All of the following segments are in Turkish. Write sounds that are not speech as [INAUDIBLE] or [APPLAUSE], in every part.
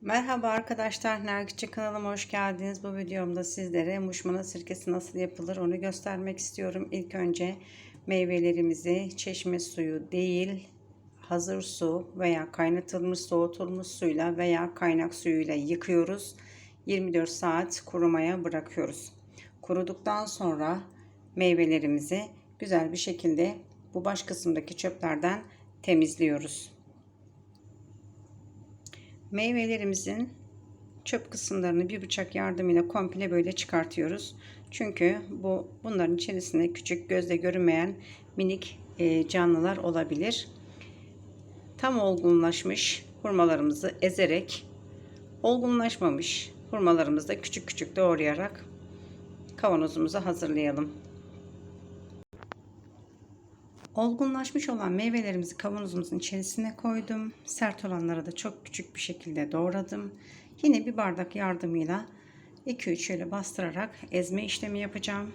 Merhaba arkadaşlar, Nergisçi kanalıma hoş geldiniz. Bu videomda sizlere muşmula sirkesi nasıl yapılır onu göstermek istiyorum. İlk önce meyvelerimizi çeşme suyu değil, hazır su veya kaynatılmış soğutulmuş suyla veya kaynak suyuyla yıkıyoruz. 24 saat kurumaya bırakıyoruz. Kuruduktan sonra meyvelerimizi güzel bir şekilde bu baş kısımdaki çöplerden temizliyoruz. Meyvelerimizin çöp kısımlarını bir bıçak yardımıyla komple böyle çıkartıyoruz. Çünkü bu bunların içerisinde küçük gözle görünmeyen minik e, canlılar olabilir. Tam olgunlaşmış hurmalarımızı ezerek olgunlaşmamış hurmalarımızı da küçük küçük doğrayarak kavanozumuza hazırlayalım. Olgunlaşmış olan meyvelerimizi kavanozumuzun içerisine koydum. Sert olanları da çok küçük bir şekilde doğradım. Yine bir bardak yardımıyla 2-3 şöyle bastırarak ezme işlemi yapacağım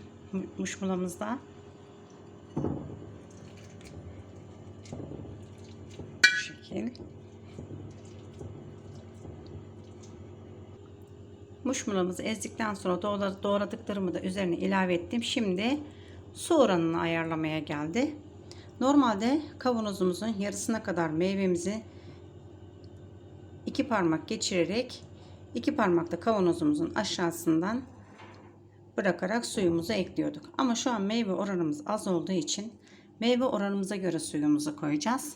muşmulamızda. Bu şekil. Muşmulamızı ezdikten sonra doğradıklarımı da üzerine ilave ettim. Şimdi su oranını ayarlamaya geldi. Normalde kavanozumuzun yarısına kadar meyvemizi iki parmak geçirerek iki parmakta kavanozumuzun aşağısından bırakarak suyumuzu ekliyorduk. Ama şu an meyve oranımız az olduğu için meyve oranımıza göre suyumuzu koyacağız.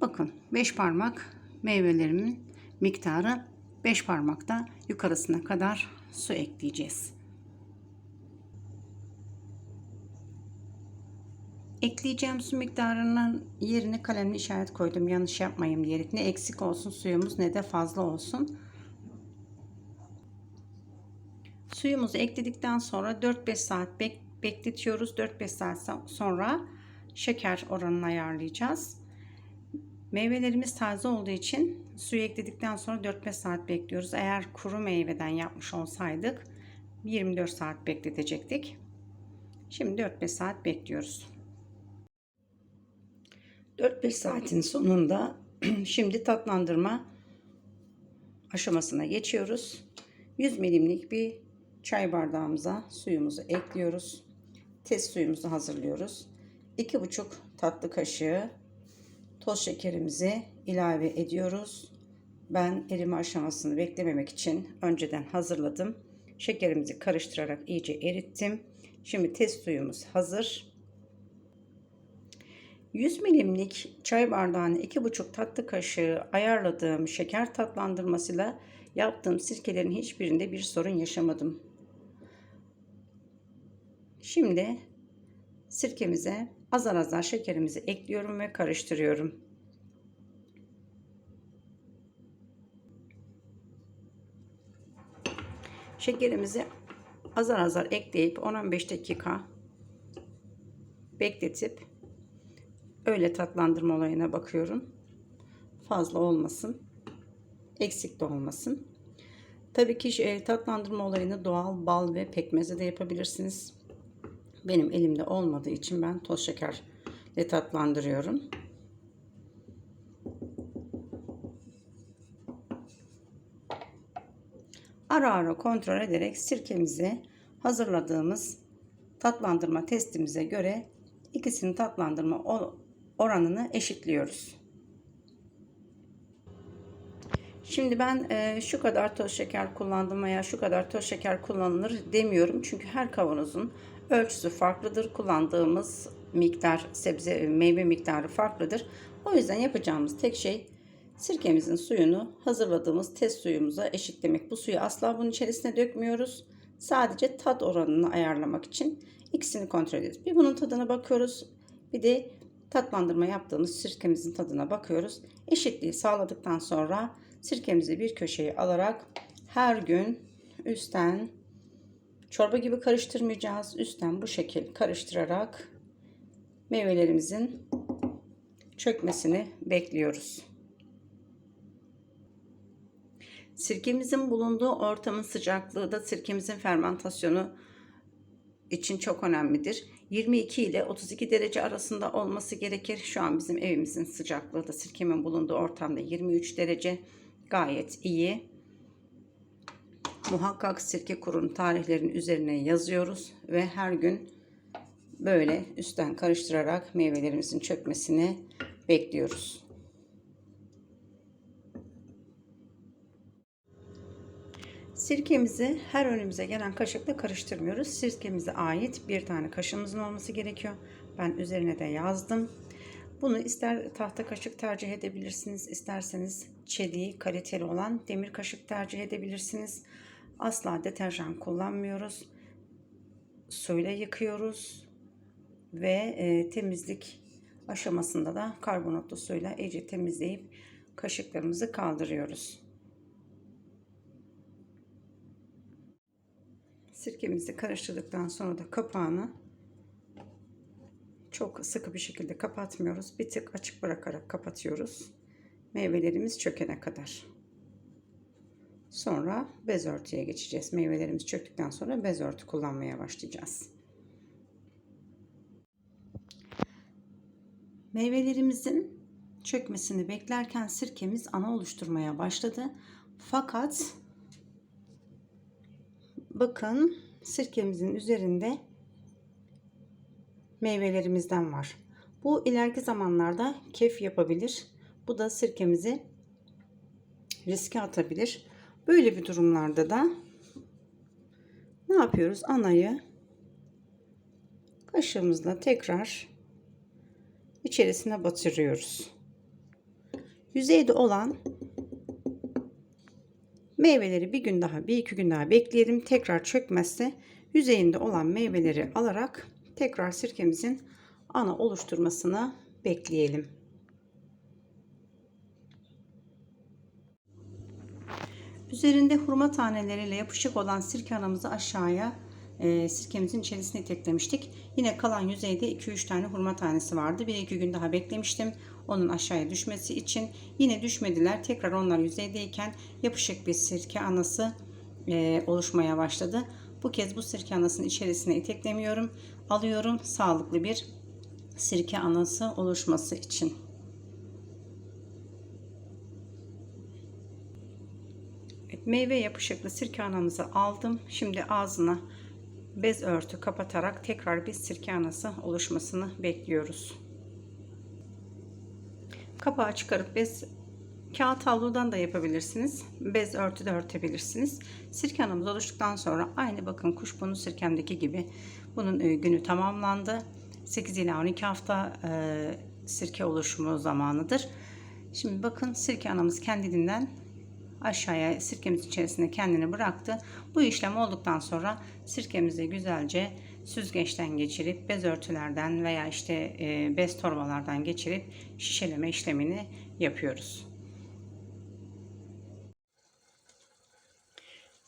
Bakın 5 parmak meyvelerimin miktarı 5 parmakta yukarısına kadar su ekleyeceğiz. Ekleyeceğim su miktarının yerine kalemli işaret koydum. Yanlış yapmayayım diyerek. Ne eksik olsun suyumuz ne de fazla olsun. Suyumuzu ekledikten sonra 4-5 saat bek bekletiyoruz. 4-5 saat sonra şeker oranını ayarlayacağız. Meyvelerimiz taze olduğu için suyu ekledikten sonra 4-5 saat bekliyoruz. Eğer kuru meyveden yapmış olsaydık 24 saat bekletecektik. Şimdi 4-5 saat bekliyoruz. 4-5 saatin sonunda [CLEARS THROAT] şimdi tatlandırma aşamasına geçiyoruz. 100 milimlik bir çay bardağımıza suyumuzu ekliyoruz. Test suyumuzu hazırlıyoruz. 2,5 tatlı kaşığı toz şekerimizi ilave ediyoruz. Ben erime aşamasını beklememek için önceden hazırladım. Şekerimizi karıştırarak iyice erittim. Şimdi test suyumuz hazır. 100 milimlik çay bardağına 2,5 tatlı kaşığı ayarladığım şeker tatlandırmasıyla yaptığım sirkelerin hiçbirinde bir sorun yaşamadım. Şimdi sirkemize azar azar şekerimizi ekliyorum ve karıştırıyorum. Şekerimizi azar azar ekleyip 10-15 dakika bekletip öyle tatlandırma olayına bakıyorum. Fazla olmasın. Eksik de olmasın. Tabii ki e, tatlandırma olayını doğal bal ve pekmeze de yapabilirsiniz. Benim elimde olmadığı için ben toz şekerle tatlandırıyorum. Ara ara kontrol ederek sirkemizi hazırladığımız tatlandırma testimize göre ikisinin tatlandırma oranını eşitliyoruz. Şimdi ben e, şu kadar toz şeker kullandım veya şu kadar toz şeker kullanılır demiyorum. Çünkü her kavanozun ölçüsü farklıdır. Kullandığımız miktar, sebze, meyve miktarı farklıdır. O yüzden yapacağımız tek şey sirkemizin suyunu hazırladığımız test suyumuza eşitlemek. Bu suyu asla bunun içerisine dökmüyoruz. Sadece tat oranını ayarlamak için ikisini kontrol ediyoruz. Bir bunun tadına bakıyoruz. Bir de tatlandırma yaptığımız sirkemizin tadına bakıyoruz. Eşitliği sağladıktan sonra sirkemizi bir köşeye alarak her gün üstten çorba gibi karıştırmayacağız. Üstten bu şekil karıştırarak meyvelerimizin çökmesini bekliyoruz. Sirkemizin bulunduğu ortamın sıcaklığı da sirkemizin fermentasyonu için çok önemlidir. 22 ile 32 derece arasında olması gerekir. Şu an bizim evimizin sıcaklığı da sirkemin bulunduğu ortamda 23 derece. gayet iyi. Muhakkak sirke kurun tarihlerin üzerine yazıyoruz ve her gün böyle üstten karıştırarak meyvelerimizin çökmesini bekliyoruz. Sirkemizi her önümüze gelen kaşıkla karıştırmıyoruz. Sirkemize ait bir tane kaşığımızın olması gerekiyor. Ben üzerine de yazdım. Bunu ister tahta kaşık tercih edebilirsiniz, isterseniz çeliği kaliteli olan demir kaşık tercih edebilirsiniz. Asla deterjan kullanmıyoruz. Suyla yıkıyoruz ve e, temizlik aşamasında da karbonatlı suyla iyice temizleyip kaşıklarımızı kaldırıyoruz. Sirkemizi karıştırdıktan sonra da kapağını çok sıkı bir şekilde kapatmıyoruz. Bir tık açık bırakarak kapatıyoruz. Meyvelerimiz çökene kadar. Sonra bez örtüye geçeceğiz. Meyvelerimiz çöktükten sonra bez örtü kullanmaya başlayacağız. Meyvelerimizin çökmesini beklerken sirkemiz ana oluşturmaya başladı. Fakat bakın sirkemizin üzerinde meyvelerimizden var. Bu ileriki zamanlarda kef yapabilir. Bu da sirkemizi riske atabilir. Böyle bir durumlarda da ne yapıyoruz? Anayı kaşığımızla tekrar içerisine batırıyoruz. Yüzeyde olan meyveleri bir gün daha, bir iki gün daha bekleyelim. Tekrar çökmezse yüzeyinde olan meyveleri alarak tekrar sirkemizin ana oluşturmasını bekleyelim. Üzerinde hurma taneleriyle yapışık olan sirke anamızı aşağıya e, sirkemizin içerisine iteklemiştik. Yine kalan yüzeyde 2-3 tane hurma tanesi vardı. 1-2 gün daha beklemiştim. Onun aşağıya düşmesi için. Yine düşmediler. Tekrar onlar yüzeydeyken yapışık bir sirke anası e, oluşmaya başladı. Bu kez bu sirke anasını içerisine iteklemiyorum. Alıyorum sağlıklı bir sirke anası oluşması için. Meyve yapışıklı sirke anamızı aldım. Şimdi ağzına bez örtü kapatarak tekrar bir sirke anası oluşmasını bekliyoruz. Kapağı çıkarıp bez kağıt havludan da yapabilirsiniz. Bez örtü de örtebilirsiniz. Sirke anamız oluştuktan sonra aynı bakın kuşburnu sirkemdeki gibi bunun e, günü tamamlandı. 8 ila 12 hafta e, sirke oluşumu zamanıdır. Şimdi bakın sirke anamız kendiliğinden aşağıya sirkemiz içerisinde kendini bıraktı. Bu işlem olduktan sonra sirkemizi güzelce süzgeçten geçirip bez örtülerden veya işte e, bez torbalardan geçirip şişeleme işlemini yapıyoruz.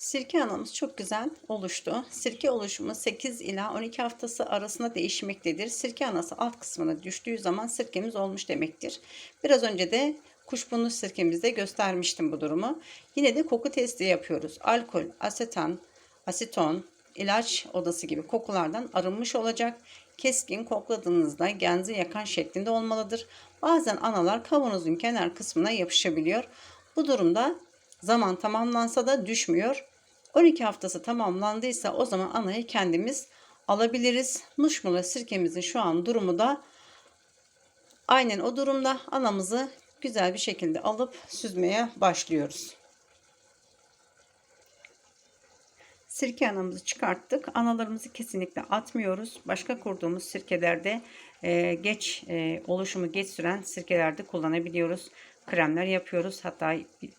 Sirke anamız çok güzel oluştu. Sirke oluşumu 8 ila 12 haftası arasında değişmektedir. Sirke anası alt kısmına düştüğü zaman sirkemiz olmuş demektir. Biraz önce de kuşburnu sirkemizde göstermiştim bu durumu. Yine de koku testi yapıyoruz. Alkol, asetan, aseton, ilaç odası gibi kokulardan arınmış olacak. Keskin kokladığınızda genzi yakan şeklinde olmalıdır. Bazen analar kavanozun kenar kısmına yapışabiliyor. Bu durumda zaman tamamlansa da düşmüyor. 12 haftası tamamlandıysa o zaman anayı kendimiz alabiliriz. Muşmula sirkemizin şu an durumu da aynen o durumda anamızı güzel bir şekilde alıp süzmeye başlıyoruz. Sirke anamızı çıkarttık. Analarımızı kesinlikle atmıyoruz. Başka kurduğumuz sirkelerde e, geç e, oluşumu geç süren sirkelerde kullanabiliyoruz. Kremler yapıyoruz. Hatta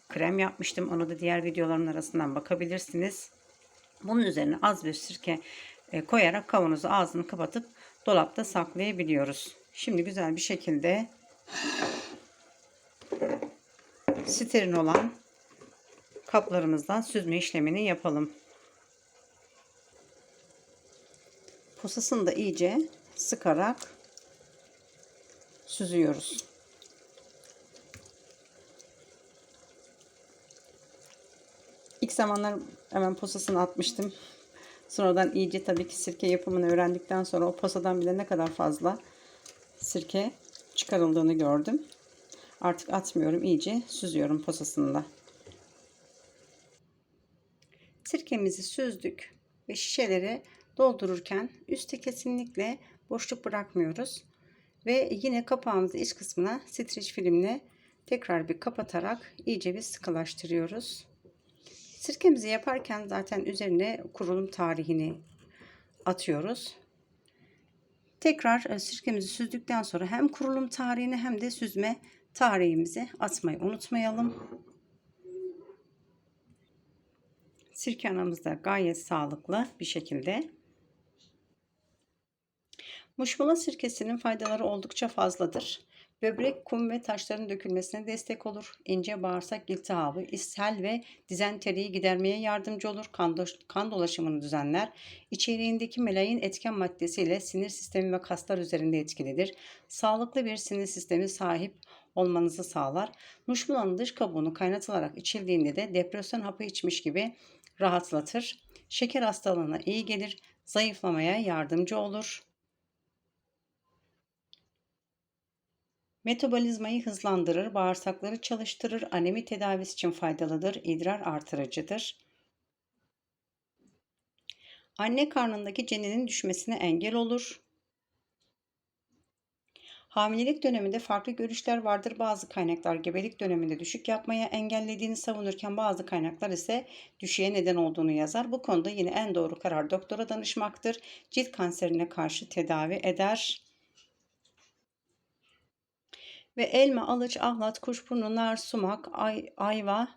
krem yapmıştım. Onu da diğer videoların arasından bakabilirsiniz. Bunun üzerine az bir sirke e, koyarak kavanozu ağzını kapatıp dolapta saklayabiliyoruz. Şimdi güzel bir şekilde steril olan kaplarımızdan süzme işlemini yapalım. Posasını da iyice sıkarak süzüyoruz. İlk zamanlar hemen posasını atmıştım. Sonradan iyice tabii ki sirke yapımını öğrendikten sonra o posadan bile ne kadar fazla sirke çıkarıldığını gördüm. Artık atmıyorum. iyice süzüyorum posasını da. Sirkemizi süzdük ve şişelere doldururken üstte kesinlikle boşluk bırakmıyoruz. Ve yine kapağımızı iç kısmına streç filmle tekrar bir kapatarak iyice bir sıkılaştırıyoruz. Sirkemizi yaparken zaten üzerine kurulum tarihini atıyoruz. Tekrar e, sirkemizi süzdükten sonra hem kurulum tarihini hem de süzme tarihimizi atmayı unutmayalım. Sirke anamız da gayet sağlıklı bir şekilde. Muşmula sirkesinin faydaları oldukça fazladır. Böbrek, kum ve taşların dökülmesine destek olur. İnce bağırsak iltihabı, ishal ve dizenteriyi gidermeye yardımcı olur. Kan, do- kan dolaşımını düzenler. İçeriğindeki melayin etken maddesiyle sinir sistemi ve kaslar üzerinde etkilidir. Sağlıklı bir sinir sistemi sahip olmanızı sağlar. Muşmulanın dış kabuğunu kaynatılarak içildiğinde de depresyon hapı içmiş gibi rahatlatır. Şeker hastalığına iyi gelir. Zayıflamaya yardımcı olur. Metabolizmayı hızlandırır, bağırsakları çalıştırır, anemi tedavisi için faydalıdır, idrar artırıcıdır. Anne karnındaki ceninin düşmesine engel olur. Hamilelik döneminde farklı görüşler vardır. Bazı kaynaklar gebelik döneminde düşük yapmaya engellediğini savunurken bazı kaynaklar ise düşüğe neden olduğunu yazar. Bu konuda yine en doğru karar doktora danışmaktır. Cilt kanserine karşı tedavi eder. Ve elma, alıç, ahlat, kuşburnu, nar, sumak, ay, ayva,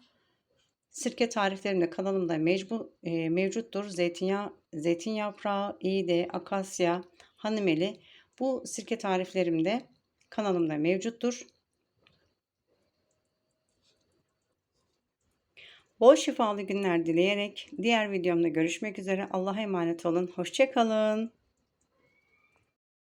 sirke tariflerinde kanalımda mecbu, e, mevcuttur. Zeytinyağı, zeytin yaprağı, iğde, akasya, hanımeli bu sirke tariflerimde kanalımda mevcuttur. Bol şifalı günler dileyerek diğer videomda görüşmek üzere. Allah'a emanet olun. Hoşçakalın.